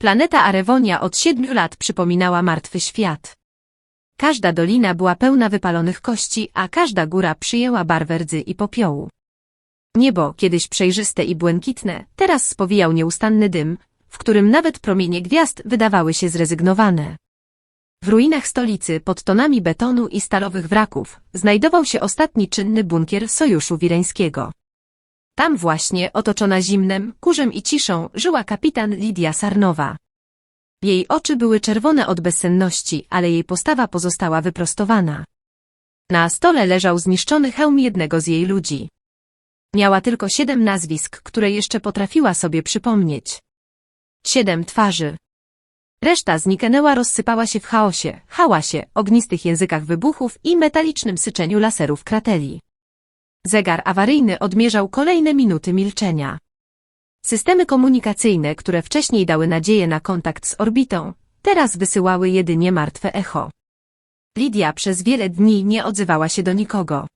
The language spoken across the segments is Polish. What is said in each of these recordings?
Planeta Arewonia od siedmiu lat przypominała martwy świat. Każda dolina była pełna wypalonych kości, a każda góra przyjęła barwę rdzy i popiołu. Niebo, kiedyś przejrzyste i błękitne, teraz spowijał nieustanny dym, w którym nawet promienie gwiazd wydawały się zrezygnowane. W ruinach stolicy, pod tonami betonu i stalowych wraków, znajdował się ostatni czynny bunkier Sojuszu Wireńskiego. Tam właśnie, otoczona zimnem, kurzem i ciszą, żyła kapitan Lidia Sarnowa. Jej oczy były czerwone od bezsenności, ale jej postawa pozostała wyprostowana. Na stole leżał zniszczony hełm jednego z jej ludzi. Miała tylko siedem nazwisk, które jeszcze potrafiła sobie przypomnieć. Siedem twarzy. Reszta zniknęła rozsypała się w chaosie, hałasie, ognistych językach wybuchów i metalicznym syczeniu laserów krateli. Zegar awaryjny odmierzał kolejne minuty milczenia. Systemy komunikacyjne, które wcześniej dały nadzieję na kontakt z orbitą, teraz wysyłały jedynie martwe echo. Lidia przez wiele dni nie odzywała się do nikogo.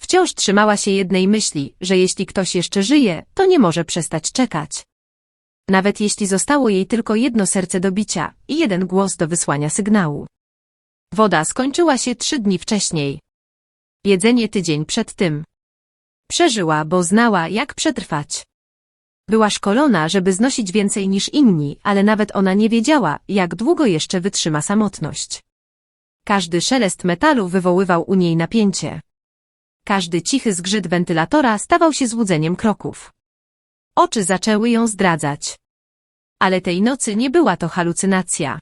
Wciąż trzymała się jednej myśli, że jeśli ktoś jeszcze żyje, to nie może przestać czekać. Nawet jeśli zostało jej tylko jedno serce do bicia i jeden głos do wysłania sygnału. Woda skończyła się trzy dni wcześniej. Jedzenie tydzień przed tym. Przeżyła, bo znała, jak przetrwać. Była szkolona, żeby znosić więcej niż inni, ale nawet ona nie wiedziała, jak długo jeszcze wytrzyma samotność. Każdy szelest metalu wywoływał u niej napięcie. Każdy cichy zgrzyt wentylatora stawał się złudzeniem kroków. Oczy zaczęły ją zdradzać. Ale tej nocy nie była to halucynacja.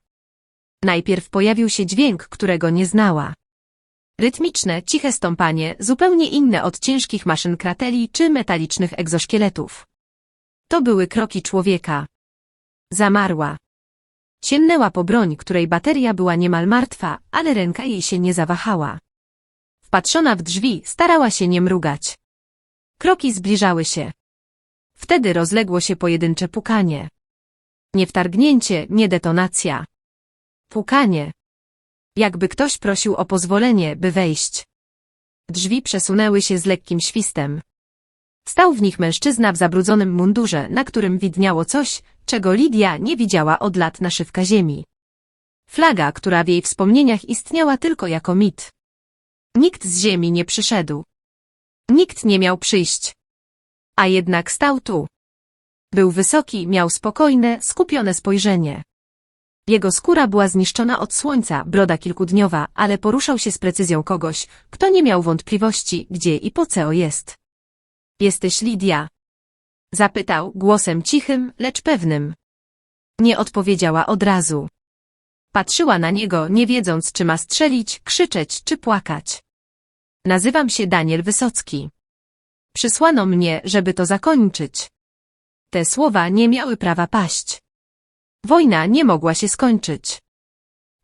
Najpierw pojawił się dźwięk, którego nie znała. Rytmiczne, ciche stąpanie, zupełnie inne od ciężkich maszyn krateli czy metalicznych egzoszkieletów. To były kroki człowieka. Zamarła. Sięgnęła po broń, której bateria była niemal martwa, ale ręka jej się nie zawahała. Wpatrzona w drzwi, starała się nie mrugać. Kroki zbliżały się. Wtedy rozległo się pojedyncze pukanie. Nie wtargnięcie, nie detonacja. Pukanie. Jakby ktoś prosił o pozwolenie, by wejść. Drzwi przesunęły się z lekkim świstem. Stał w nich mężczyzna w zabrudzonym mundurze, na którym widniało coś, czego Lidia nie widziała od lat naszywka ziemi. Flaga, która w jej wspomnieniach istniała tylko jako mit. Nikt z ziemi nie przyszedł. Nikt nie miał przyjść. A jednak stał tu. Był wysoki, miał spokojne, skupione spojrzenie. Jego skóra była zniszczona od słońca, broda kilkudniowa, ale poruszał się z precyzją kogoś, kto nie miał wątpliwości, gdzie i po co jest. Jesteś Lidia? Zapytał głosem cichym, lecz pewnym. Nie odpowiedziała od razu. Patrzyła na niego, nie wiedząc, czy ma strzelić, krzyczeć, czy płakać. Nazywam się Daniel Wysocki. Przysłano mnie, żeby to zakończyć. Te słowa nie miały prawa paść. Wojna nie mogła się skończyć.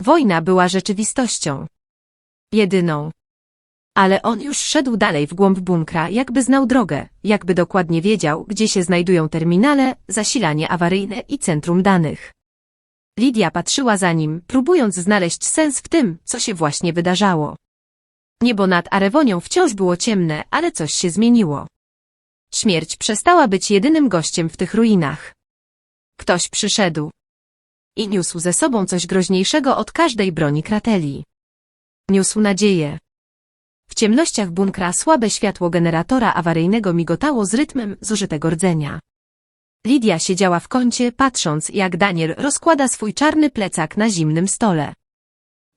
Wojna była rzeczywistością. Jedyną. Ale on już szedł dalej w głąb bunkra, jakby znał drogę, jakby dokładnie wiedział, gdzie się znajdują terminale, zasilanie awaryjne i centrum danych. Lidia patrzyła za nim, próbując znaleźć sens w tym, co się właśnie wydarzało. Niebo nad Arewonią wciąż było ciemne, ale coś się zmieniło. Śmierć przestała być jedynym gościem w tych ruinach. Ktoś przyszedł. I niósł ze sobą coś groźniejszego od każdej broni krateli. Niósł nadzieję. W ciemnościach bunkra słabe światło generatora awaryjnego migotało z rytmem zużytego rdzenia. Lidia siedziała w kącie, patrząc, jak Daniel rozkłada swój czarny plecak na zimnym stole.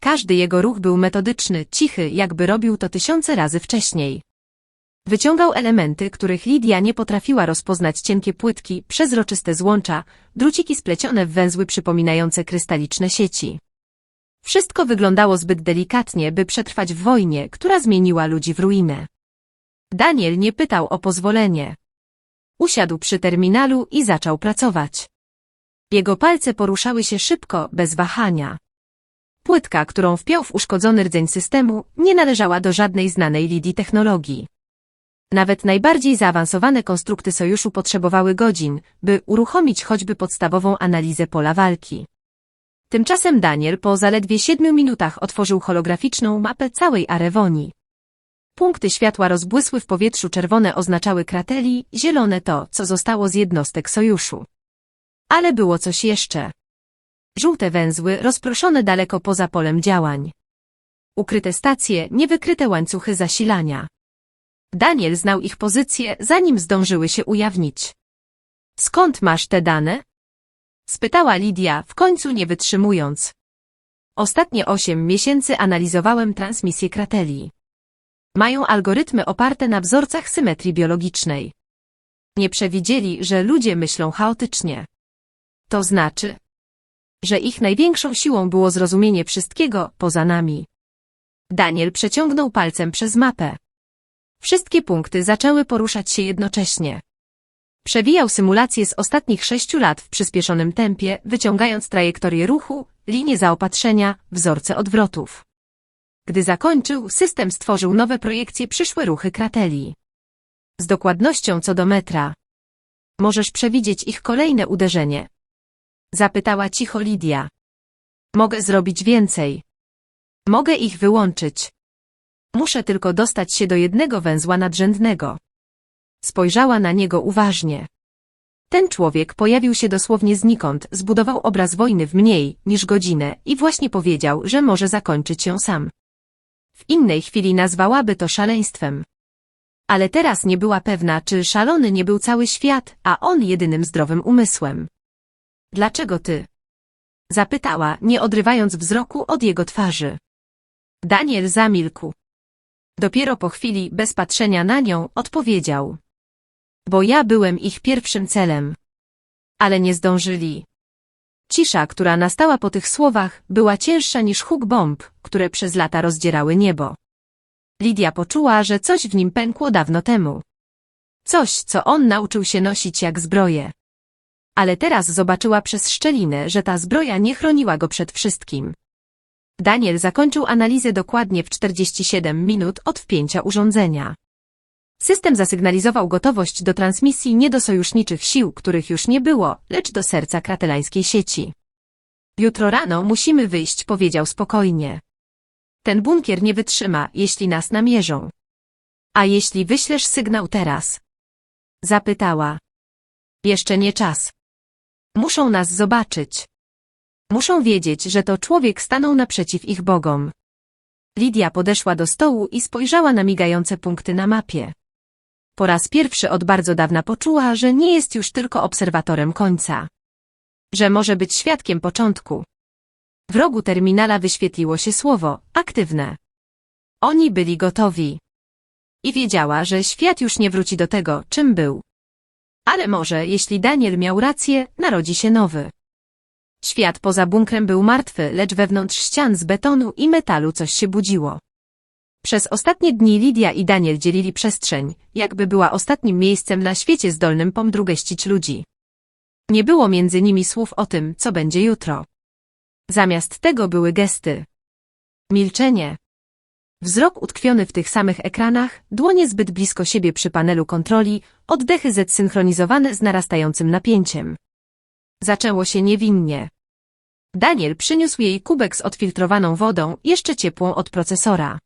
Każdy jego ruch był metodyczny, cichy, jakby robił to tysiące razy wcześniej. Wyciągał elementy, których Lidia nie potrafiła rozpoznać cienkie płytki, przezroczyste złącza, druciki splecione w węzły przypominające krystaliczne sieci. Wszystko wyglądało zbyt delikatnie, by przetrwać w wojnie, która zmieniła ludzi w ruinę. Daniel nie pytał o pozwolenie. Usiadł przy terminalu i zaczął pracować. Jego palce poruszały się szybko, bez wahania. Płytka, którą wpiął w uszkodzony rdzeń systemu, nie należała do żadnej znanej Lidii technologii. Nawet najbardziej zaawansowane konstrukty sojuszu potrzebowały godzin, by uruchomić choćby podstawową analizę pola walki. Tymczasem Daniel po zaledwie siedmiu minutach otworzył holograficzną mapę całej Arewonii. Punkty światła rozbłysły w powietrzu czerwone oznaczały krateli, zielone to, co zostało z jednostek sojuszu. Ale było coś jeszcze. Żółte węzły rozproszone daleko poza polem działań. Ukryte stacje, niewykryte łańcuchy zasilania. Daniel znał ich pozycję, zanim zdążyły się ujawnić. Skąd masz te dane? Spytała Lidia, w końcu nie wytrzymując. Ostatnie osiem miesięcy analizowałem transmisję krateli. Mają algorytmy oparte na wzorcach symetrii biologicznej. Nie przewidzieli, że ludzie myślą chaotycznie. To znaczy, że ich największą siłą było zrozumienie wszystkiego poza nami. Daniel przeciągnął palcem przez mapę. Wszystkie punkty zaczęły poruszać się jednocześnie. Przewijał symulacje z ostatnich sześciu lat w przyspieszonym tempie, wyciągając trajektorię ruchu, linie zaopatrzenia, wzorce odwrotów. Gdy zakończył, system stworzył nowe projekcje przyszłe ruchy krateli. Z dokładnością co do metra. Możesz przewidzieć ich kolejne uderzenie. Zapytała cicho Lidia. Mogę zrobić więcej. Mogę ich wyłączyć. Muszę tylko dostać się do jednego węzła nadrzędnego. Spojrzała na niego uważnie. Ten człowiek pojawił się dosłownie znikąd, zbudował obraz wojny w mniej niż godzinę i właśnie powiedział, że może zakończyć ją sam. W innej chwili nazwałaby to szaleństwem. Ale teraz nie była pewna, czy szalony nie był cały świat, a on jedynym zdrowym umysłem. Dlaczego ty? Zapytała, nie odrywając wzroku od jego twarzy. Daniel zamilkł. Dopiero po chwili, bez patrzenia na nią, odpowiedział. Bo ja byłem ich pierwszym celem. Ale nie zdążyli. Cisza, która nastała po tych słowach, była cięższa niż huk bomb, które przez lata rozdzierały niebo. Lidia poczuła, że coś w nim pękło dawno temu. Coś, co on nauczył się nosić jak zbroję. Ale teraz zobaczyła przez szczelinę, że ta zbroja nie chroniła go przed wszystkim. Daniel zakończył analizę dokładnie w 47 minut od wpięcia urządzenia. System zasygnalizował gotowość do transmisji nie do sojuszniczych sił, których już nie było, lecz do serca kratelańskiej sieci. Jutro rano musimy wyjść, powiedział spokojnie. Ten bunkier nie wytrzyma, jeśli nas namierzą. A jeśli wyślesz sygnał teraz? Zapytała. Jeszcze nie czas. Muszą nas zobaczyć. Muszą wiedzieć, że to człowiek stanął naprzeciw ich bogom. Lidia podeszła do stołu i spojrzała na migające punkty na mapie. Po raz pierwszy od bardzo dawna poczuła, że nie jest już tylko obserwatorem końca. Że może być świadkiem początku. W rogu terminala wyświetliło się słowo aktywne. Oni byli gotowi. I wiedziała, że świat już nie wróci do tego, czym był. Ale może, jeśli Daniel miał rację, narodzi się nowy. Świat poza bunkrem był martwy, lecz wewnątrz ścian z betonu i metalu coś się budziło. Przez ostatnie dni Lidia i Daniel dzielili przestrzeń, jakby była ostatnim miejscem na świecie zdolnym pomdrugeścić ludzi. Nie było między nimi słów o tym, co będzie jutro. Zamiast tego były gesty. Milczenie. Wzrok utkwiony w tych samych ekranach, dłonie zbyt blisko siebie przy panelu kontroli, oddechy zsynchronizowane z narastającym napięciem. Zaczęło się niewinnie. Daniel przyniósł jej kubek z odfiltrowaną wodą, jeszcze ciepłą od procesora.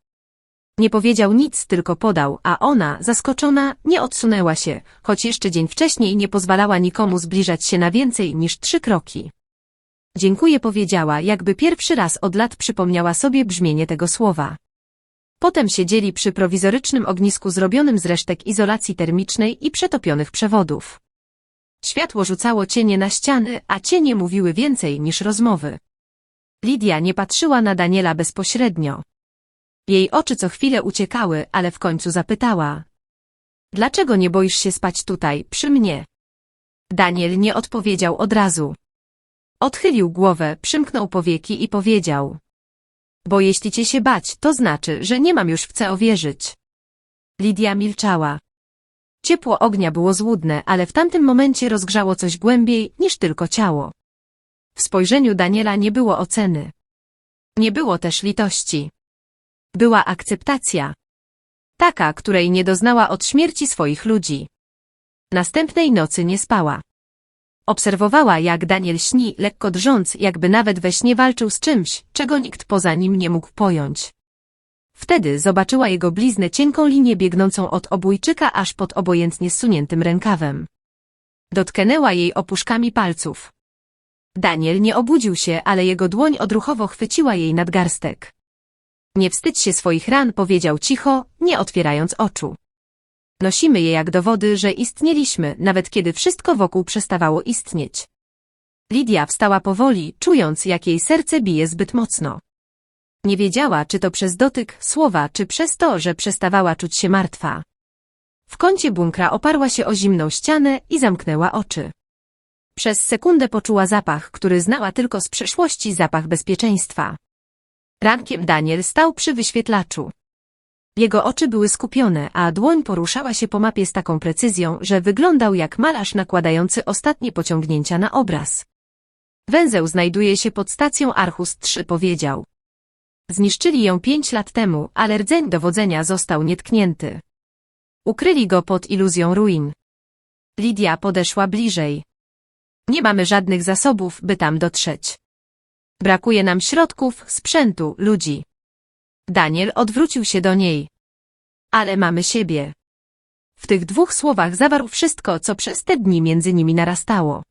Nie powiedział nic, tylko podał, a ona, zaskoczona, nie odsunęła się, choć jeszcze dzień wcześniej nie pozwalała nikomu zbliżać się na więcej niż trzy kroki. Dziękuję powiedziała, jakby pierwszy raz od lat przypomniała sobie brzmienie tego słowa. Potem siedzieli przy prowizorycznym ognisku zrobionym z resztek izolacji termicznej i przetopionych przewodów. Światło rzucało cienie na ściany, a cienie mówiły więcej niż rozmowy. Lidia nie patrzyła na Daniela bezpośrednio. Jej oczy co chwilę uciekały, ale w końcu zapytała. Dlaczego nie boisz się spać tutaj, przy mnie? Daniel nie odpowiedział od razu. Odchylił głowę, przymknął powieki i powiedział. Bo jeśli cię się bać, to znaczy, że nie mam już w co wierzyć. Lidia milczała. Ciepło ognia było złudne, ale w tamtym momencie rozgrzało coś głębiej niż tylko ciało. W spojrzeniu Daniela nie było oceny. Nie było też litości. Była akceptacja. Taka, której nie doznała od śmierci swoich ludzi. Następnej nocy nie spała. Obserwowała, jak Daniel śni, lekko drżąc, jakby nawet we śnie walczył z czymś, czego nikt poza nim nie mógł pojąć. Wtedy zobaczyła jego bliznę cienką linię biegnącą od obójczyka aż pod obojętnie zsuniętym rękawem. Dotknęła jej opuszkami palców. Daniel nie obudził się, ale jego dłoń odruchowo chwyciła jej nadgarstek. Nie wstydź się swoich ran, powiedział cicho, nie otwierając oczu. Nosimy je jak dowody, że istnieliśmy, nawet kiedy wszystko wokół przestawało istnieć. Lidia wstała powoli, czując, jak jej serce bije zbyt mocno. Nie wiedziała, czy to przez dotyk, słowa, czy przez to, że przestawała czuć się martwa. W kącie bunkra oparła się o zimną ścianę i zamknęła oczy. Przez sekundę poczuła zapach, który znała tylko z przeszłości zapach bezpieczeństwa. Rankiem Daniel stał przy wyświetlaczu. Jego oczy były skupione, a dłoń poruszała się po mapie z taką precyzją, że wyglądał jak malarz nakładający ostatnie pociągnięcia na obraz. Węzeł znajduje się pod stacją Archus 3, powiedział. Zniszczyli ją pięć lat temu, ale rdzeń dowodzenia został nietknięty. Ukryli go pod iluzją ruin. Lidia podeszła bliżej. Nie mamy żadnych zasobów, by tam dotrzeć. Brakuje nam środków, sprzętu, ludzi. Daniel odwrócił się do niej. Ale mamy siebie. W tych dwóch słowach zawarł wszystko, co przez te dni między nimi narastało.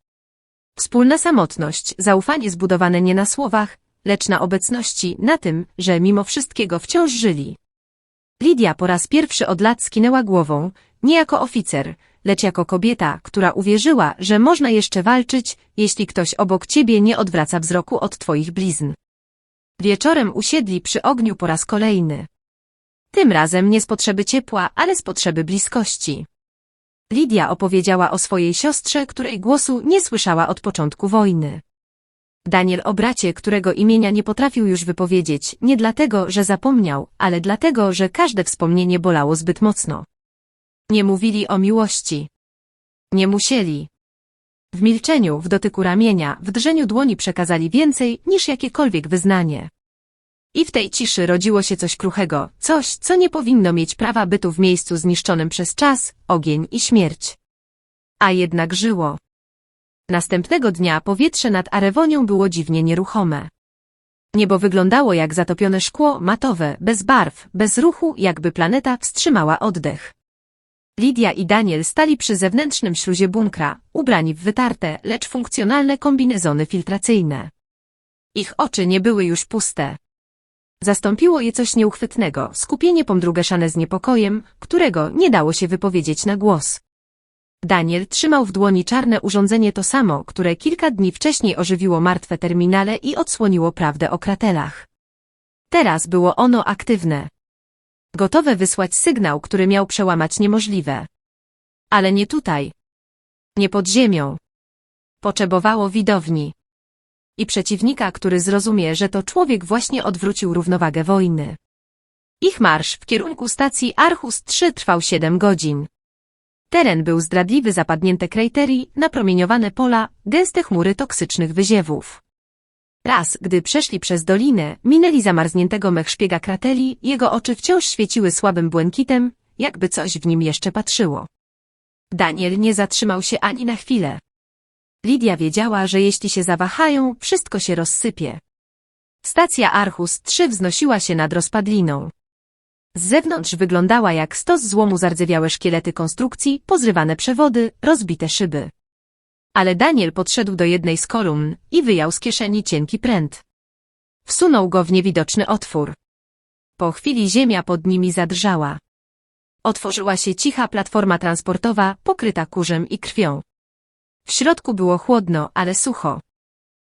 Wspólna samotność, zaufanie zbudowane nie na słowach, lecz na obecności, na tym, że mimo wszystkiego wciąż żyli. Lidia po raz pierwszy od lat skinęła głową, nie jako oficer, lecz jako kobieta, która uwierzyła, że można jeszcze walczyć, jeśli ktoś obok ciebie nie odwraca wzroku od twoich blizn. Wieczorem usiedli przy ogniu po raz kolejny. Tym razem nie z potrzeby ciepła, ale z potrzeby bliskości. Lidia opowiedziała o swojej siostrze, której głosu nie słyszała od początku wojny. Daniel o bracie, którego imienia nie potrafił już wypowiedzieć, nie dlatego, że zapomniał, ale dlatego, że każde wspomnienie bolało zbyt mocno. Nie mówili o miłości. Nie musieli. W milczeniu, w dotyku ramienia, w drżeniu dłoni przekazali więcej niż jakiekolwiek wyznanie. I w tej ciszy rodziło się coś kruchego, coś, co nie powinno mieć prawa bytu w miejscu zniszczonym przez czas, ogień i śmierć. A jednak żyło. Następnego dnia powietrze nad Arewonią było dziwnie nieruchome. Niebo wyglądało jak zatopione szkło, matowe, bez barw, bez ruchu, jakby planeta wstrzymała oddech. Lidia i Daniel stali przy zewnętrznym śluzie bunkra, ubrani w wytarte, lecz funkcjonalne kombinezony filtracyjne. Ich oczy nie były już puste. Zastąpiło je coś nieuchwytnego, skupienie pomdrugaszane z niepokojem, którego nie dało się wypowiedzieć na głos. Daniel trzymał w dłoni czarne urządzenie to samo, które kilka dni wcześniej ożywiło martwe terminale i odsłoniło prawdę o kratelach. Teraz było ono aktywne. Gotowe wysłać sygnał, który miał przełamać niemożliwe. Ale nie tutaj. Nie pod ziemią. Potrzebowało widowni. I przeciwnika, który zrozumie, że to człowiek właśnie odwrócił równowagę wojny. Ich marsz w kierunku stacji Archus 3 trwał 7 godzin. Teren był zdradliwy, zapadnięte krejterii, napromieniowane pola, gęste chmury toksycznych wyziewów. Raz, gdy przeszli przez dolinę, minęli zamarzniętego mech szpiega krateli, jego oczy wciąż świeciły słabym błękitem, jakby coś w nim jeszcze patrzyło. Daniel nie zatrzymał się ani na chwilę. Lidia wiedziała, że jeśli się zawahają, wszystko się rozsypie. Stacja Archus 3 wznosiła się nad rozpadliną. Z zewnątrz wyglądała jak stos złomu zardzewiałe szkielety konstrukcji, pozrywane przewody, rozbite szyby. Ale Daniel podszedł do jednej z kolumn i wyjął z kieszeni cienki pręt. Wsunął go w niewidoczny otwór. Po chwili ziemia pod nimi zadrżała. Otworzyła się cicha platforma transportowa, pokryta kurzem i krwią. W środku było chłodno, ale sucho.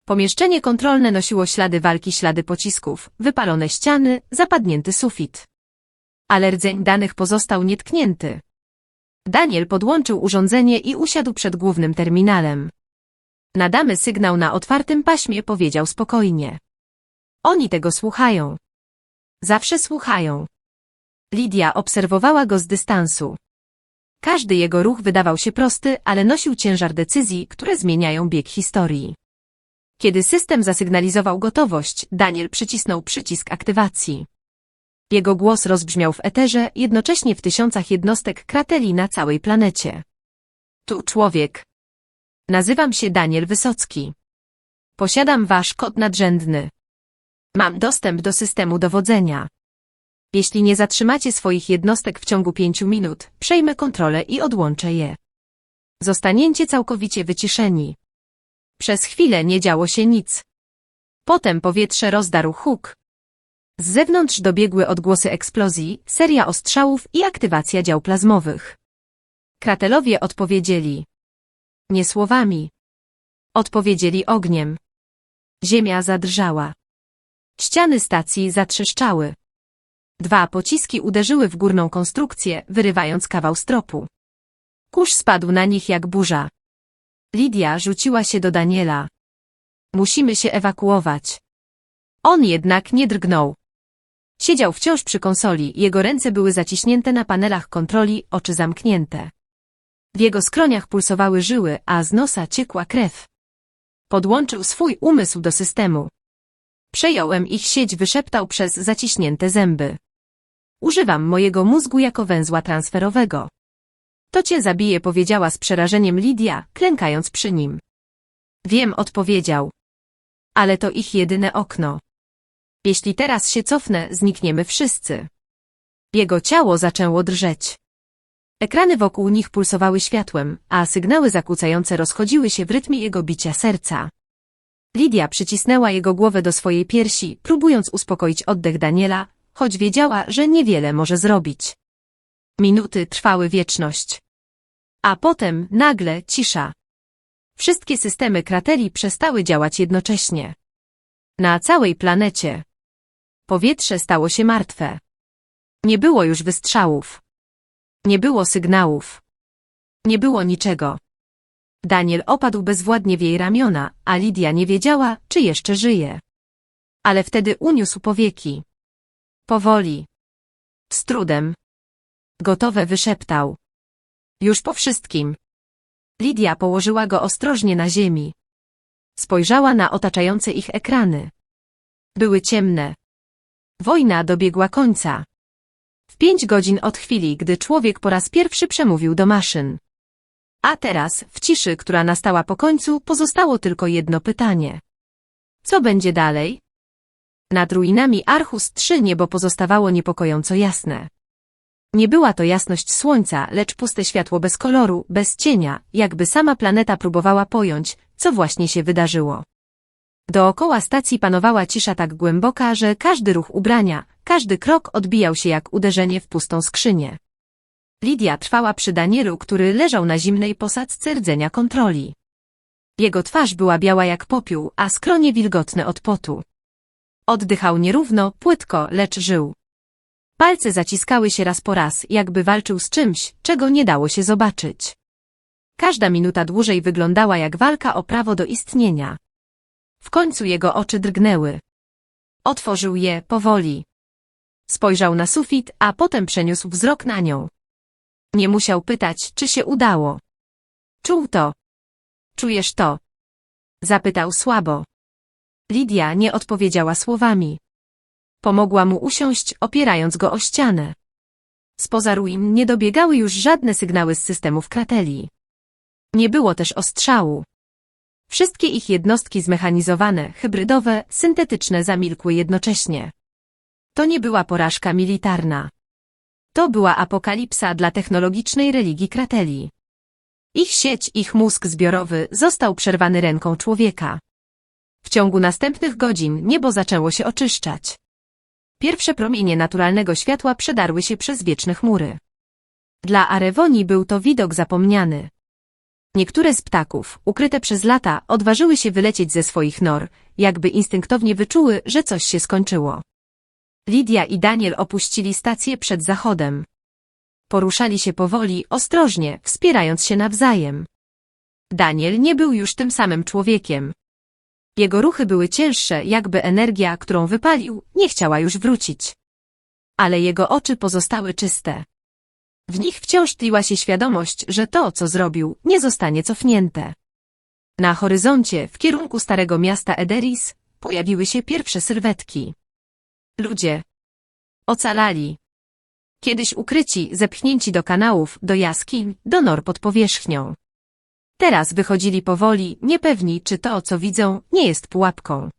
Pomieszczenie kontrolne nosiło ślady walki, ślady pocisków, wypalone ściany, zapadnięty sufit. Ale rdzeń danych pozostał nietknięty. Daniel podłączył urządzenie i usiadł przed głównym terminalem. Nadamy sygnał na otwartym paśmie, powiedział spokojnie. Oni tego słuchają. Zawsze słuchają. Lidia obserwowała go z dystansu. Każdy jego ruch wydawał się prosty, ale nosił ciężar decyzji, które zmieniają bieg historii. Kiedy system zasygnalizował gotowość, Daniel przycisnął przycisk aktywacji. Jego głos rozbrzmiał w eterze, jednocześnie w tysiącach jednostek krateli na całej planecie. Tu człowiek. Nazywam się Daniel Wysocki. Posiadam wasz kod nadrzędny. Mam dostęp do systemu dowodzenia. Jeśli nie zatrzymacie swoich jednostek w ciągu pięciu minut, przejmę kontrolę i odłączę je. Zostaniecie całkowicie wyciszeni. Przez chwilę nie działo się nic. Potem powietrze rozdarł huk. Z zewnątrz dobiegły odgłosy eksplozji, seria ostrzałów i aktywacja dział plazmowych. Kratelowie odpowiedzieli. Nie słowami. Odpowiedzieli ogniem. Ziemia zadrżała. Ściany stacji zatrzeszczały. Dwa pociski uderzyły w górną konstrukcję, wyrywając kawał stropu. Kurz spadł na nich jak burza. Lidia rzuciła się do Daniela. Musimy się ewakuować. On jednak nie drgnął. Siedział wciąż przy konsoli, jego ręce były zaciśnięte na panelach kontroli, oczy zamknięte. W jego skroniach pulsowały żyły, a z nosa ciekła krew. Podłączył swój umysł do systemu. Przejąłem ich sieć, wyszeptał przez zaciśnięte zęby. Używam mojego mózgu jako węzła transferowego. To cię zabije, powiedziała z przerażeniem Lidia, klękając przy nim. Wiem, odpowiedział. Ale to ich jedyne okno. Jeśli teraz się cofnę, znikniemy wszyscy. Jego ciało zaczęło drżeć. Ekrany wokół nich pulsowały światłem, a sygnały zakłócające rozchodziły się w rytmie jego bicia serca. Lidia przycisnęła jego głowę do swojej piersi, próbując uspokoić oddech Daniela, choć wiedziała, że niewiele może zrobić. Minuty trwały wieczność. A potem, nagle, cisza. Wszystkie systemy krateri przestały działać jednocześnie. Na całej planecie. Powietrze stało się martwe. Nie było już wystrzałów. Nie było sygnałów. Nie było niczego. Daniel opadł bezwładnie w jej ramiona, a Lidia nie wiedziała, czy jeszcze żyje. Ale wtedy uniósł powieki. Powoli. Z trudem. Gotowe wyszeptał. Już po wszystkim. Lidia położyła go ostrożnie na ziemi. Spojrzała na otaczające ich ekrany. Były ciemne. Wojna dobiegła końca. W pięć godzin od chwili, gdy człowiek po raz pierwszy przemówił do maszyn. A teraz, w ciszy, która nastała po końcu, pozostało tylko jedno pytanie. Co będzie dalej? Nad ruinami Archus III niebo pozostawało niepokojąco jasne. Nie była to jasność słońca, lecz puste światło bez koloru, bez cienia, jakby sama planeta próbowała pojąć, co właśnie się wydarzyło. Dookoła stacji panowała cisza tak głęboka, że każdy ruch ubrania, każdy krok odbijał się jak uderzenie w pustą skrzynię. Lidia trwała przy Danielu, który leżał na zimnej posadzce rdzenia kontroli. Jego twarz była biała jak popiół, a skronie wilgotne od potu. Oddychał nierówno, płytko, lecz żył. Palce zaciskały się raz po raz, jakby walczył z czymś, czego nie dało się zobaczyć. Każda minuta dłużej wyglądała jak walka o prawo do istnienia. W końcu jego oczy drgnęły. Otworzył je powoli. Spojrzał na sufit, a potem przeniósł wzrok na nią. Nie musiał pytać, czy się udało. Czuł to. Czujesz to? Zapytał słabo. Lidia nie odpowiedziała słowami. Pomogła mu usiąść, opierając go o ścianę. Spoza ruin nie dobiegały już żadne sygnały z systemów krateli. Nie było też ostrzału. Wszystkie ich jednostki zmechanizowane, hybrydowe, syntetyczne zamilkły jednocześnie. To nie była porażka militarna. To była apokalipsa dla technologicznej religii krateli. Ich sieć, ich mózg zbiorowy został przerwany ręką człowieka. W ciągu następnych godzin niebo zaczęło się oczyszczać. Pierwsze promienie naturalnego światła przedarły się przez wieczne chmury. Dla Arewoni był to widok zapomniany. Niektóre z ptaków, ukryte przez lata, odważyły się wylecieć ze swoich nor, jakby instynktownie wyczuły, że coś się skończyło. Lidia i Daniel opuścili stację przed zachodem. Poruszali się powoli, ostrożnie, wspierając się nawzajem. Daniel nie był już tym samym człowiekiem. Jego ruchy były cięższe, jakby energia, którą wypalił, nie chciała już wrócić. Ale jego oczy pozostały czyste. W nich wciąż tliła się świadomość, że to, co zrobił, nie zostanie cofnięte. Na horyzoncie, w kierunku starego miasta Ederis, pojawiły się pierwsze sylwetki. Ludzie. Ocalali. Kiedyś ukryci, zepchnięci do kanałów, do jaskiń, do nor pod powierzchnią. Teraz wychodzili powoli, niepewni, czy to, co widzą, nie jest pułapką.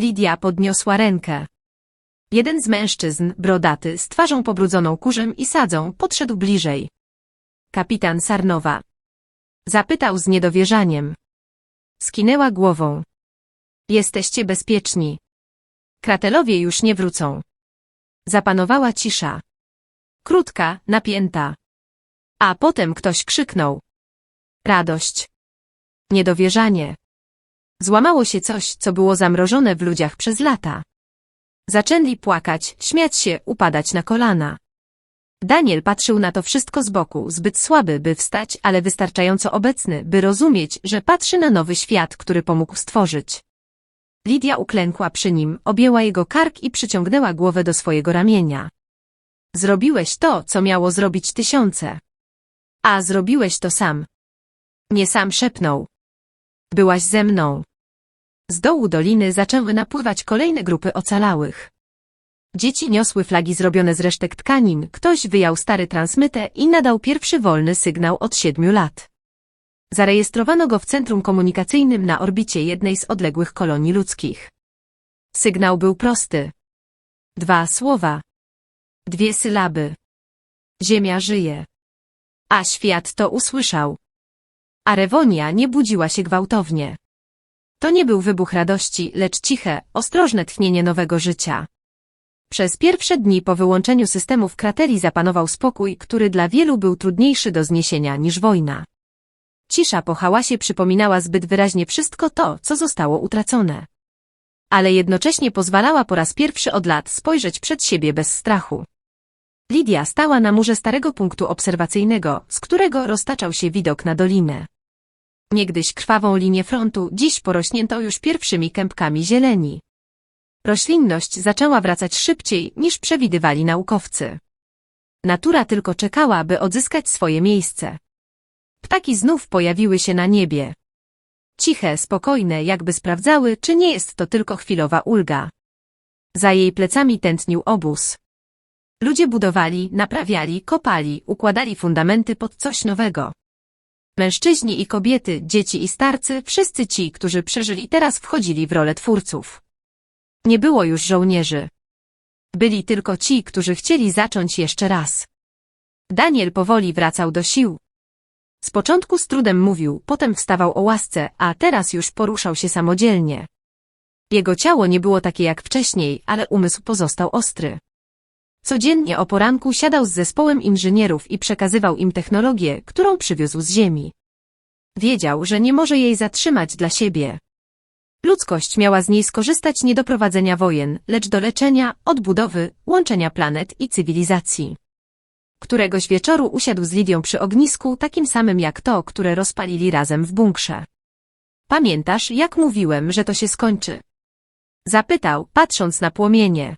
Lidia podniosła rękę. Jeden z mężczyzn, brodaty, z twarzą pobrudzoną kurzem i sadzą, podszedł bliżej. Kapitan Sarnowa. Zapytał z niedowierzaniem. Skinęła głową. Jesteście bezpieczni. Kratelowie już nie wrócą. Zapanowała cisza. Krótka, napięta. A potem ktoś krzyknął. Radość. Niedowierzanie. Złamało się coś, co było zamrożone w ludziach przez lata. Zaczęli płakać, śmiać się, upadać na kolana. Daniel patrzył na to wszystko z boku, zbyt słaby, by wstać, ale wystarczająco obecny, by rozumieć, że patrzy na nowy świat, który pomógł stworzyć. Lidia uklękła przy nim, objęła jego kark i przyciągnęła głowę do swojego ramienia. Zrobiłeś to, co miało zrobić tysiące. A zrobiłeś to sam. Nie sam szepnął. Byłaś ze mną. Z dołu doliny zaczęły napływać kolejne grupy ocalałych. Dzieci niosły flagi zrobione z resztek tkanin, ktoś wyjął stary transmytę i nadał pierwszy wolny sygnał od siedmiu lat. Zarejestrowano go w centrum komunikacyjnym na orbicie jednej z odległych kolonii ludzkich. Sygnał był prosty. Dwa słowa. Dwie sylaby. Ziemia żyje. A świat to usłyszał. A Rewonia nie budziła się gwałtownie. To nie był wybuch radości, lecz ciche, ostrożne tchnienie nowego życia. Przez pierwsze dni po wyłączeniu systemów krateri zapanował spokój, który dla wielu był trudniejszy do zniesienia niż wojna. Cisza po hałasie przypominała zbyt wyraźnie wszystko to, co zostało utracone. Ale jednocześnie pozwalała po raz pierwszy od lat spojrzeć przed siebie bez strachu. Lidia stała na murze starego punktu obserwacyjnego, z którego roztaczał się widok na dolinę. Niegdyś krwawą linię frontu, dziś porośnięto już pierwszymi kępkami zieleni. Roślinność zaczęła wracać szybciej, niż przewidywali naukowcy. Natura tylko czekała, by odzyskać swoje miejsce. Ptaki znów pojawiły się na niebie. Ciche, spokojne, jakby sprawdzały, czy nie jest to tylko chwilowa ulga. Za jej plecami tętnił obóz. Ludzie budowali, naprawiali, kopali, układali fundamenty pod coś nowego. Mężczyźni i kobiety, dzieci i starcy, wszyscy ci, którzy przeżyli teraz wchodzili w rolę twórców. Nie było już żołnierzy. Byli tylko ci, którzy chcieli zacząć jeszcze raz. Daniel powoli wracał do sił. Z początku z trudem mówił, potem wstawał o łasce, a teraz już poruszał się samodzielnie. Jego ciało nie było takie jak wcześniej, ale umysł pozostał ostry. Codziennie o poranku siadał z zespołem inżynierów i przekazywał im technologię, którą przywiózł z Ziemi. Wiedział, że nie może jej zatrzymać dla siebie. Ludzkość miała z niej skorzystać nie do prowadzenia wojen, lecz do leczenia, odbudowy, łączenia planet i cywilizacji. Któregoś wieczoru usiadł z Lidią przy ognisku, takim samym jak to, które rozpalili razem w bunkrze. Pamiętasz, jak mówiłem, że to się skończy? Zapytał, patrząc na płomienie.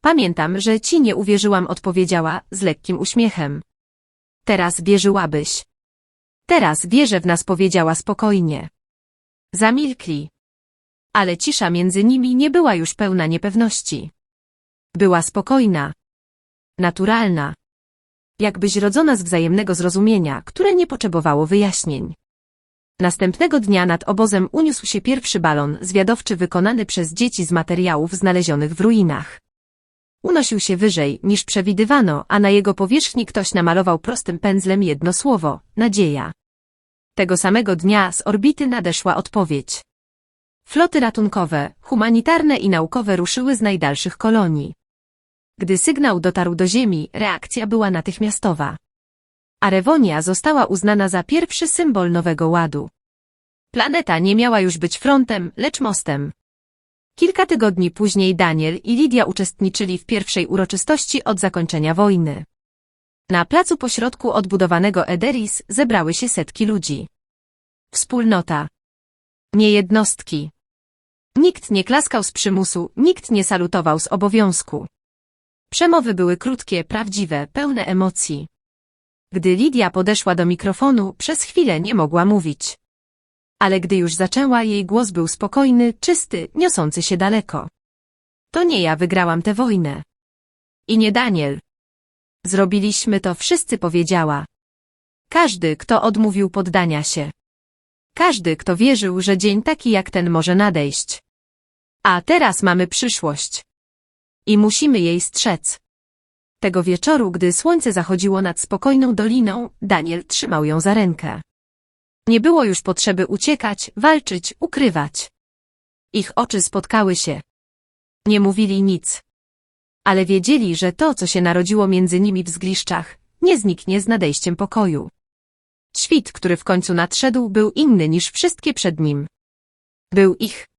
Pamiętam, że ci nie uwierzyłam, odpowiedziała, z lekkim uśmiechem. Teraz wierzyłabyś. Teraz wierzę w nas, powiedziała spokojnie. Zamilkli. Ale cisza między nimi nie była już pełna niepewności. Była spokojna. Naturalna. Jakbyś rodzona z wzajemnego zrozumienia, które nie potrzebowało wyjaśnień. Następnego dnia nad obozem uniósł się pierwszy balon zwiadowczy wykonany przez dzieci z materiałów znalezionych w ruinach. Unosił się wyżej, niż przewidywano, a na jego powierzchni ktoś namalował prostym pędzlem jedno słowo – nadzieja. Tego samego dnia z orbity nadeszła odpowiedź. Floty ratunkowe, humanitarne i naukowe ruszyły z najdalszych kolonii. Gdy sygnał dotarł do Ziemi, reakcja była natychmiastowa. Arewonia została uznana za pierwszy symbol nowego ładu. Planeta nie miała już być frontem, lecz mostem. Kilka tygodni później Daniel i Lidia uczestniczyli w pierwszej uroczystości od zakończenia wojny. Na placu pośrodku odbudowanego Ederis zebrały się setki ludzi. Wspólnota. Nie jednostki. Nikt nie klaskał z przymusu, nikt nie salutował z obowiązku. Przemowy były krótkie, prawdziwe, pełne emocji. Gdy Lidia podeszła do mikrofonu, przez chwilę nie mogła mówić. Ale gdy już zaczęła, jej głos był spokojny, czysty, niosący się daleko. To nie ja wygrałam tę wojnę. I nie Daniel. Zrobiliśmy to wszyscy powiedziała. Każdy, kto odmówił poddania się. Każdy, kto wierzył, że dzień taki jak ten może nadejść. A teraz mamy przyszłość. I musimy jej strzec. Tego wieczoru, gdy słońce zachodziło nad spokojną doliną, Daniel trzymał ją za rękę. Nie było już potrzeby uciekać, walczyć, ukrywać. Ich oczy spotkały się. Nie mówili nic. Ale wiedzieli, że to, co się narodziło między nimi w zgliszczach, nie zniknie z nadejściem pokoju. Świt, który w końcu nadszedł, był inny niż wszystkie przed nim. Był ich.